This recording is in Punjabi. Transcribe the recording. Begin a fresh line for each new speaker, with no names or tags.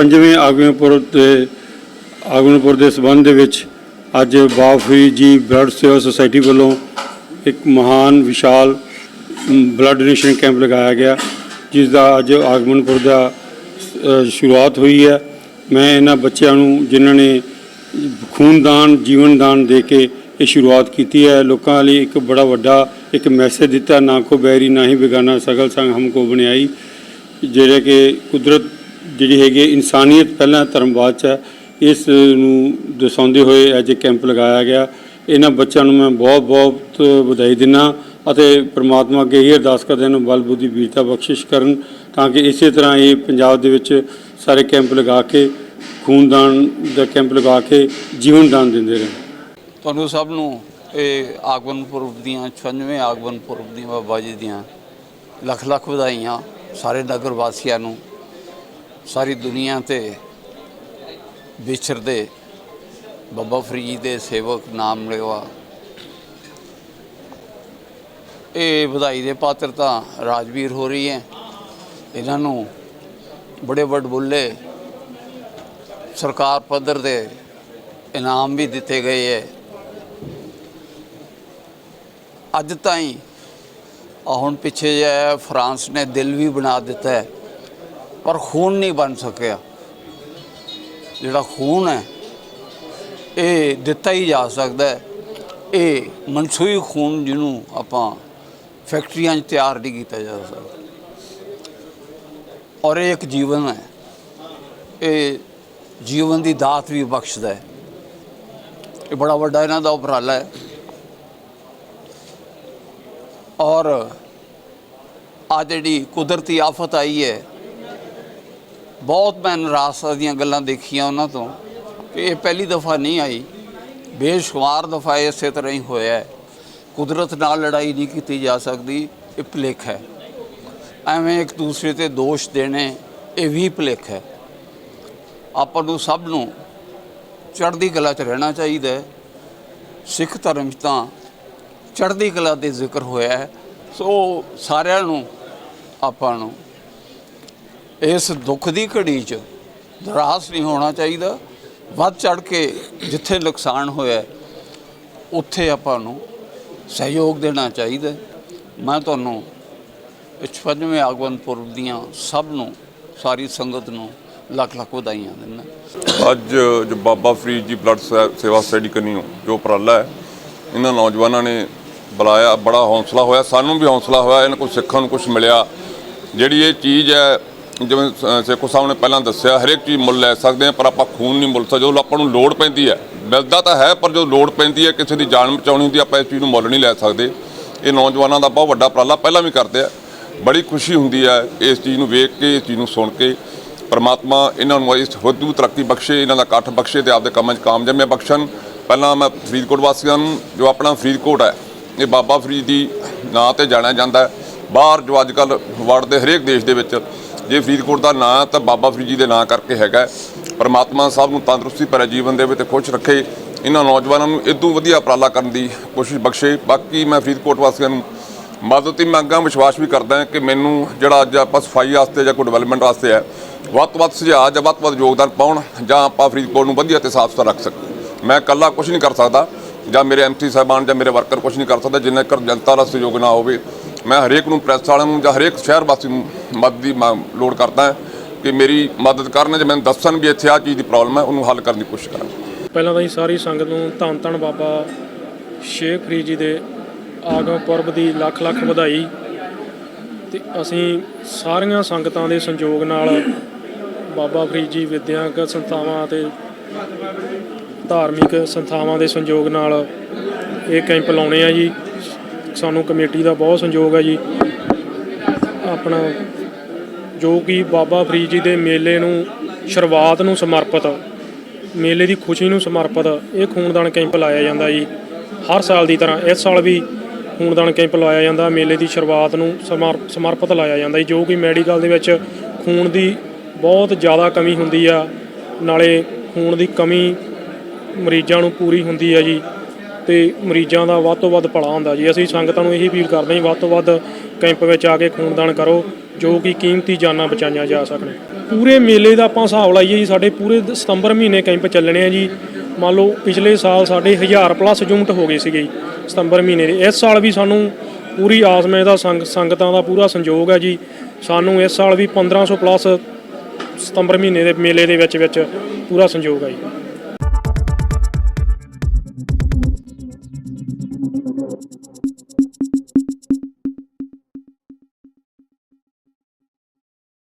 ਪੰਜਵੇਂ ਆਗਮਨਪੁਰ ਦੇ ਆਗਮਨਪੁਰ ਦੇ ਸਬੰਧ ਦੇ ਵਿੱਚ ਅੱਜ ਬਾਫਰੀ ਜੀ ਬਲੱਡ ਸੇਵਾ ਸੁਸਾਇਟੀ ਵੱਲੋਂ ਇੱਕ ਮਹਾਨ, ਵਿਸ਼ਾਲ ਬਲੱਡ ਡੋਨੇਸ਼ਨ ਕੈਂਪ ਲਗਾਇਆ ਗਿਆ ਜਿਸ ਦਾ ਅੱਜ ਆਗਮਨਪੁਰ ਦਾ ਸ਼ੁਰੂਆਤ ਹੋਈ ਹੈ। ਮੈਂ ਇਹਨਾਂ ਬੱਚਿਆਂ ਨੂੰ, ਜਿਨ੍ਹਾਂ ਨੇ ਖੂਨਦਾਨ ਜੀਵਨ ਦਾਨ ਦੇ ਕੇ ਇਹ ਸ਼ੁਰੂਆਤ ਕੀਤੀ ਹੈ, ਲੋਕਾਂ ਲਈ ਇੱਕ ਬੜਾ ਵੱਡਾ ਇੱਕ ਮੈਸੇਜ ਦਿੱਤਾ, ਨਾ ਕੋ ਬੈਰੀ ਨਾ ਹੀ ਬੇਗਾਨਾ, ਸਗਲ ਸੰਗ ਹਮਕੋ ਬਣਾਈ, ਜਿਹੜੇ ਕਿ ਕੁਦਰਤ ਜਿਹੜੀ ਹੈਗੀ ਹੈ, ਇਨਸਾਨੀਅਤ ਪਹਿਲਾਂ ਧਰਮ ਬਾਅਦ ਚ ਹੈ। ਇਸ ਨੂੰ ਦਰਸਾਉਂਦੇ ਹੋਏ ਅੱਜ ਕੈਂਪ ਲਗਾਇਆ ਗਿਆ। ਇਹਨਾਂ ਬੱਚਿਆਂ ਨੂੰ ਮੈਂ ਬਹੁਤ ਬਹੁਤ ਵਧਾਈ ਦਿੰਦਾ ਅਤੇ ਪ੍ਰਮਾਤਮਾ ਅੱਗੇ ਇਹ ਅਰਦਾਸ ਕਰਦੇ ਹਾਂ ਬਲ ਬੁੱਧੀ ਵੀਰਤਾ ਬਖਸ਼ਿਸ਼ ਕਰਨ ਤਾਂ ਕਿ ਇਸੇ ਤਰ੍ਹਾਂ ਇਹ ਪੰਜਾਬ ਦੇ ਵਿੱਚ ਸਾਰੇ ਕੈਂਪ ਲਗਾ ਕੇ ਖੂਨਦਾਨ ਦਾ ਕੈਂਪ ਲਗਾ ਕੇ ਜੀਵਨ ਦਾਨ ਦਿੰਦੇ ਰਹੇ।
ਤੁਹਾਨੂੰ ਸਭ ਨੂੰ ਇਹ ਆਗਮਨ ਪੁਰਬ ਦੀਆਂ 96ਵੇਂ ਆਗਮਨ ਪੁਰਬ ਦੀਆਂ ਬਾਬਾ ਜੀ ਦੀਆਂ ਲੱਖ ਲੱਖ ਵਧਾਈਆਂ ਸਾਰੇ ਨਗਰ ਵਾਸੀਆਂ ਨੂੰ। ਸਾਰੀ ਦੁਨੀਆ ਤੇ ਵਿਚਰਦੇ ਬਾਬਾ ਫਰੀਦ ਦੇ ਸੇਵਕ ਨਾਮ ਲੈਵਾ ਇਹ ਵਧਾਈ ਦੇ ਪਾਤਰ ਤਾਂ ਰਾਜਵੀਰ ਹੋ ਰਹੀ ਹੈ। ਇਹਨਾਂ ਨੂੰ ਬੜੇ ਵੱਡ ਬੁੱਲੇ ਸਰਕਾਰ ਪੱਧਰ ਦੇ ਇਨਾਮ ਵੀ ਦਿੱਤੇ ਗਏ ਹੈ। ਅੱਜ ਤਾਈਂ ਹੁਣ ਪਿੱਛੇ ਜੇ ਫਰਾਂਸ ਨੇ ਦਿਲ ਵੀ ਬਣਾ ਦਿੱਤਾ ਹੈ। ਪਰ ਖੂਨ ਨਹੀਂ ਬਣ ਸਕਿਆ। ਜਿਹੜਾ ਖੂਨ ਹੈ, ਇਹ ਦਿੱਤਾ ਹੀ ਜਾ ਸਕਦਾ ਹੈ। ਇਹ ਮਨਸੂਈ ਖੂਨ ਜਿਹਨੂੰ ਆਪਾਂ ਫੈਕਟਰੀਆਂ 'ਚ ਤਿਆਰ ਨਹੀਂ ਕੀਤਾ ਜਾ ਸਕਦਾ। ਔਰ ਇਹ ਇੱਕ ਜੀਵਨ ਹੈ। ਇਹ ਜੀਵਨ ਦੀ ਦਾਤ ਵੀ ਬਖਸ਼ਦਾ ਹੈ। ਇਹ ਬੜਾ ਵੱਡਾ ਇਹਨਾਂ ਦਾ ਉਪਰਾਲਾ ਹੈ। ਔਰ ਆ ਜਿਹੜੀ ਕੁਦਰਤੀ ਆਫਤ ਆਈ ਹੈ ਬਹੁਤ ਮੈਂ ਨਿਰਾਸ਼ਾ ਦੀਆਂ ਗੱਲਾਂ ਦੇਖੀਆਂ ਉਹਨਾਂ ਤੋਂ ਕਿ ਇਹ ਪਹਿਲੀ ਦਫਾ ਨਹੀਂ ਆਈ। ਬੇਸ਼ੁਮਾਰ ਦਫਾ ਇਸੇ ਤਰ੍ਹਾਂ ਹੀ ਹੋਇਆ ਕੁਦਰਤ ਨਾਲ ਲੜਾਈ ਨਹੀਂ ਕੀਤੀ ਜਾ ਸਕਦੀ, ਇਹ ਭੁਲੇਖ ਹੈ। ਐਵੇਂ ਇੱਕ ਦੂਸਰੇ ਤੇ ਦੋਸ਼ ਦੇਣੇ, ਇਹ ਵੀ ਭੁਲੇਖ ਹੈ। ਆਪਾਂ ਨੂੰ ਸਭ ਨੂੰ ਚੜ੍ਹਦੀ ਕਲਾ 'ਚ ਰਹਿਣਾ ਚਾਹੀਦਾ ਹੈ। ਸਿੱਖ ਧਰਮ 'ਚ ਤਾਂ ਚੜ੍ਹਦੀ ਕਲਾ ਦੇ ਜ਼ਿਕਰ ਹੋਇਆ ਹੈ। ਸੋ ਸਾਰਿਆਂ ਨੂੰ, ਆਪਾਂ ਨੂੰ ਇਸ ਦੁੱਖ ਦੀ ਘੜੀ 'ਚ ਨਿਰਾਸ਼ ਨਹੀਂ ਹੋਣਾ ਚਾਹੀਦਾ। ਵੱਧ ਚੜ ਕੇ ਜਿੱਥੇ ਨੁਕਸਾਨ ਹੋਇਆ, ਉੱਥੇ ਆਪਾਂ ਨੂੰ ਸਹਿਯੋਗ ਦੇਣਾ ਚਾਹੀਦਾ ਮੈਂ ਤੁਹਾਨੂੰ 55ਵੇਂ ਆਗਮਨ ਪੁਰਬ ਦੀਆਂ ਸਭ ਨੂੰ, ਸਾਰੀ ਸੰਗਤ ਨੂੰ ਲੱਖ ਲੱਖ ਵਧਾਈਆਂ ਦਿੰਦਾ
ਅੱਜ ਜੋ ਬਾਬਾ ਫਰੀਦ ਜੀ ਬਲੱਡ ਸੈ- ਸੇਵਾ ਸਟੱਡੀ ਕਰਨੀ ਜੋ ਉਪਰਾਲਾ ਹੈ, ਇਹਨਾਂ ਨੌਜਵਾਨਾਂ ਨੇ ਬੁਲਾਇਆ, ਬੜਾ ਹੌਸਲਾ ਹੋਇਆ, ਸਾਨੂੰ ਵੀ ਹੌਸਲਾ ਹੋਇਆ, ਇਹਨਾਂ ਕੋਲ ਸਿੱਖਣ ਨੂੰ ਕੁਝ ਮਿਲਿਆ। ਜਿਹੜੀ ਇਹ ਚੀਜ਼ ਹੈ ਜਿਵੇਂ ਸ- ਸੇਖੋ ਸਾਹਿਬ ਨੇ ਪਹਿਲਾਂ ਦੱਸਿਆ, ਹਰੇਕ ਚੀਜ਼ ਮੁੱਲ ਲੈ ਸਕਦੇ ਆ ਪਰ ਆਪਾਂ ਖੂਨ ਨਹੀਂ ਮੁੱਲ ਸਕਦੇ ਜਦੋਂ ਆਪਾਂ ਨੂੰ ਲੋੜ ਪੈਂਦੀ ਹੈ। ਮਿਲਦਾ ਤਾਂ ਹੈ, ਪਰ ਜਦੋਂ ਲੋੜ ਪੈਂਦੀ ਹੈ, ਕਿਸੇ ਦੀ ਜਾਨ ਬਚਾਉਣੀ ਹੁੰਦੀ, ਆਪਾਂ ਇਸ ਚੀਜ਼ ਨੂੰ ਮੁੱਲ ਨਹੀਂ ਲੈ ਸਕਦੇ। ਇਹ ਨੌਜਵਾਨਾਂ ਦਾ ਬਹੁਤ ਵੱਡਾ ਉਪਰਾਲਾ ਪਹਿਲਾਂ ਵੀ ਕਰਦੇ ਆ। ਬੜੀ ਖੁਸ਼ੀ ਹੁੰਦੀ ਹੈ ਇਸ ਚੀਜ਼ ਨੂੰ ਵੇਖ ਕੇ, ਇਸ ਚੀਜ਼ ਨੂੰ ਸੁਣ ਕੇ। ਪਰਮਾਤਮਾ ਇਹਨਾਂ ਨੂੰ ਇਸ ਵਾਧੂ ਤਰੱਕੀ ਬਖਸ਼ੇ, ਇਹਨਾਂ ਦਾ ਇਕੱਠ ਬਖਸ਼ੇ ਤੇ ਆਪਦੇ ਕੰਮਾਂ 'ਚ ਕਾਮਯਾਬੀਆਂ ਬਖਸ਼ਣ। ਪਹਿਲਾਂ ਮੈਂ ਫਰੀਦਕੋਟ ਵਾਸੀਆਂ ਨੂੰ, ਜੋ ਆਪਣਾ ਫਰੀਦਕੋਟ ਹੈ, ਇਹ ਬਾਬਾ ਫਰੀਦ ਦੀ ਨਾਂ ਤੇ ਜਾਣਿਆ ਜਾਂਦਾ ਹੈ। ਬਾਹਰ ਜੋ ਅੱਜ ਕੱਲ ਵਰਲਡ ਦੇ ਹਰੇਕ ਦੇਸ਼ ਦੇ ਵਿੱਚ ਜੇ ਫਰੀਦਕੋਟ ਦਾ ਨਾਂ ਤਾਂ ਬਾਬਾ ਫਰੀਦ ਜੀ ਦੇ ਨਾਂ ਕਰਕੇ ਹੈਗਾ ਪਰਮਾਤਮਾ ਸਾਹਿਬ ਨੂੰ ਤੰਦਰੁਸਤੀ ਭਰੇ ਜੀਵਨ ਦੇਵੇ ਤੇ ਖੁਸ਼ ਰੱਖੇ, ਇਹਨਾਂ ਨੌਜਵਾਨਾਂ ਨੂੰ ਇਦੋਂ ਵਧੀਆ ਉਪਰਾਲਾ ਕਰਨ ਦੀ ਕੋਸ਼ਿਸ਼ ਬਖਸ਼ੇ। ਬਾਕੀ ਮੈਂ ਫਰੀਦਕੋਟ ਵਾਸੀਆਂ ਨੂੰ ਮਦਦ ਹੀ ਮੰਗਾਂ, ਵਿਸ਼ਵਾਸ ਵੀ ਕਰਦਾ ਕਿ ਮੈਨੂੰ ਜਿਹੜਾ ਅੱਜ ਆਪਾਂ ਸਫ਼ਾਈ ਵਾਸਤੇ ਜਾਂ ਕੋਈ ਡਿਵੈਲਪਮੈਂਟ ਵਾਸਤੇ ਹੈ, ਵੱਧ ਤੋਂ ਵੱਧ ਸੁਝਾਅ ਜਾਂ ਵੱਧ ਤੋਂ ਵੱਧ ਯੋਗਦਾਨ ਪਾਉਣ ਜਾਂ ਆਪਾਂ ਫਰੀਦਕੋਟ ਨੂੰ ਵਧੀਆ ਤੇ ਸਾਫ਼ ਸੁਥਰਾ ਰੱਖ ਸਕੀਏ। ਮੈਂ ਇਕੱਲਾ ਕੁਝ ਨਹੀਂ ਕਰ ਸਕਦਾ ਜਾਂ ਮੇਰੇ ਐਮਸੀ ਸਾਹਿਬਾਨ ਜਾਂ ਮੇਰੇ ਵਰਕਰ ਕੁਝ ਨਹੀਂ ਕਰ ਸਕਦਾ, ਜਿੰਨਾ ਕਰ ਜਨਤਾ ਦਾ ਸਹਿਯੋਗ ਨਾ ਹੋਵੇ। ਮੈਂ ਹਰੇਕ ਨੂੰ ਪ੍ਰੈਸ ਵਾਲਿਆਂ ਨੂੰ ਜਾਂ ਹਰੇਕ ਸ਼ਹਿਰ ਵਾਸੀ ਨੂੰ ਮਦਦ ਦੀ ਮ- ਲੋੜ ਕਰਦਾ ਹਾਂ ਕਿ ਮੇਰੀ ਮਦਦ ਕਰਨ ਜਾਂ ਮੈਨੂੰ ਦੱਸਣ ਵੀ ਇੱਥੇ ਆਹ ਚੀਜ਼ ਦੀ ਪ੍ਰੋਬਲਮ ਹੈ, ਉਹਨੂੰ ਹੱਲ ਕਰਨ ਦੀ ਕੋਸ਼ਿਸ਼ ਕਰਾਂ
ਪਹਿਲਾਂ ਤਾਂ ਜੀ ਸਾਰੀ ਸੰਗਤ ਨੂੰ ਧੰਨ ਧੰਨ ਬਾਬਾ ਸ਼ੇਖ ਫਰੀਦ ਜੀ ਦੇ ਆਗਮ ਪੁਰਬ ਦੀ ਲੱਖ ਲੱਖ ਵਧਾਈ। ਤੇ ਅਸੀਂ ਸਾਰੀਆਂ ਸੰਗਤਾਂ ਦੇ ਸੰਯੋਗ ਨਾਲ ਬਾਬਾ ਫਰੀਦ ਜੀ ਵਿਦਿਅਕ ਸੰਸਥਾਵਾਂ ਅਤੇ ਧਾਰਮਿਕ ਸੰਸਥਾਵਾਂ ਦੇ ਸੰਯੋਗ ਨਾਲ ਇਹ ਕੈਂਪ ਲਾਉਣੇ ਆ ਜੀ। ਸਾਨੂੰ ਕਮੇਟੀ ਦਾ ਬਹੁਤ ਸੰਯੋਗ ਹੈ ਜੀ। ਆਪਣਾ ਜੋ ਕਿ ਬਾਬਾ ਫਰੀਦ ਜੀ ਦੇ ਮੇਲੇ ਨੂੰ ਸ਼ੁਰੂਆਤ ਨੂੰ ਸਮਰਪਿਤ, ਮੇਲੇ ਦੀ ਖੁਸ਼ੀ ਨੂੰ ਸਮਰਪਿਤ ਇਹ ਖੂਨਦਾਨ ਕੈਂਪ ਲਾਇਆ ਜਾਂਦਾ ਜੀ। ਹਰ ਸਾਲ ਦੀ ਤਰ੍ਹਾਂ ਇਸ ਸਾਲ ਵੀ ਖੂਨਦਾਨ ਕੈਂਪ ਲਾਇਆ ਜਾਂਦਾ, ਮੇਲੇ ਦੀ ਸ਼ੁਰੂਆਤ ਨੂੰ ਸਮਰ- ਸਮਰਪਿਤ ਲਾਇਆ ਜਾਂਦਾ ਜੀ, ਜੋ ਕਿ ਮੈਡੀਕਲ ਦੇ ਵਿੱਚ ਖੂਨ ਦੀ ਬਹੁਤ ਜ਼ਿਆਦਾ ਕਮੀ ਹੁੰਦੀ ਆ, ਨਾਲੇ ਖੂਨ ਦੀ ਕਮੀ ਮਰੀਜ਼ਾਂ ਨੂੰ ਪੂਰੀ ਹੁੰਦੀ ਆ ਜੀ, ਤੇ ਮਰੀਜ਼ਾਂ ਦਾ ਵੱਧ ਤੋਂ ਵੱਧ ਭਲਾ ਹੁੰਦਾ ਜੀ। ਅਸੀਂ ਸੰਗਤਾਂ ਨੂੰ ਇਹੀ ਅਪੀਲ ਕਰਦੇ ਹਾਂ ਵੱਧ ਤੋਂ ਵੱਧ ਕੈਂਪ ਵਿੱਚ ਆ ਕੇ ਖੂਨਦਾਨ ਕਰੋ। ਜੋ ਕਿ ਕੀਮਤੀ ਜਾਨਾਂ ਬਚਾਈਆਂ ਜਾ ਸਕਣ। ਪੂਰੇ ਮੇਲੇ ਦਾ ਆਪਾਂ ਹਿਸਾਬ ਲਾਈਏ ਜੀ, ਸਾਡੇ ਪੂਰੇ ਸਤੰਬਰ ਮਹੀਨੇ ਕੈਂਪ ਚੱਲਣੇ ਆ ਜੀ। ਮੰਨ ਲਓ ਪਿਛਲੇ ਸਾਲ ਸਾਡੇ 1000 ਪਲੱਸ ਯੂਨਿਟ ਹੋ ਗਏ ਸੀਗੇ ਜੀ, ਸਤੰਬਰ ਮਹੀਨੇ ਦੇ। ਇਸ ਸਾਲ ਵੀ ਸਾਨੂੰ ਪੂਰੀ ਆਸਮੇ ਦਾ ਸੰਗ, ਸੰਗਤਾਂ ਦਾ ਪੂਰਾ ਸੰਯੋਗ ਹੈ ਜੀ। ਸਾਨੂੰ ਇਸ ਸਾਲ ਵੀ 1500 ਪਲੱਸ ਸਤੰਬਰ ਮਹੀਨੇ ਦੇ ਮੇਲੇ ਦੇ ਵਿੱਚ ਵਿੱਚ ਪੂਰਾ ਸੰਯੋਗ ਹੈ ਜੀ।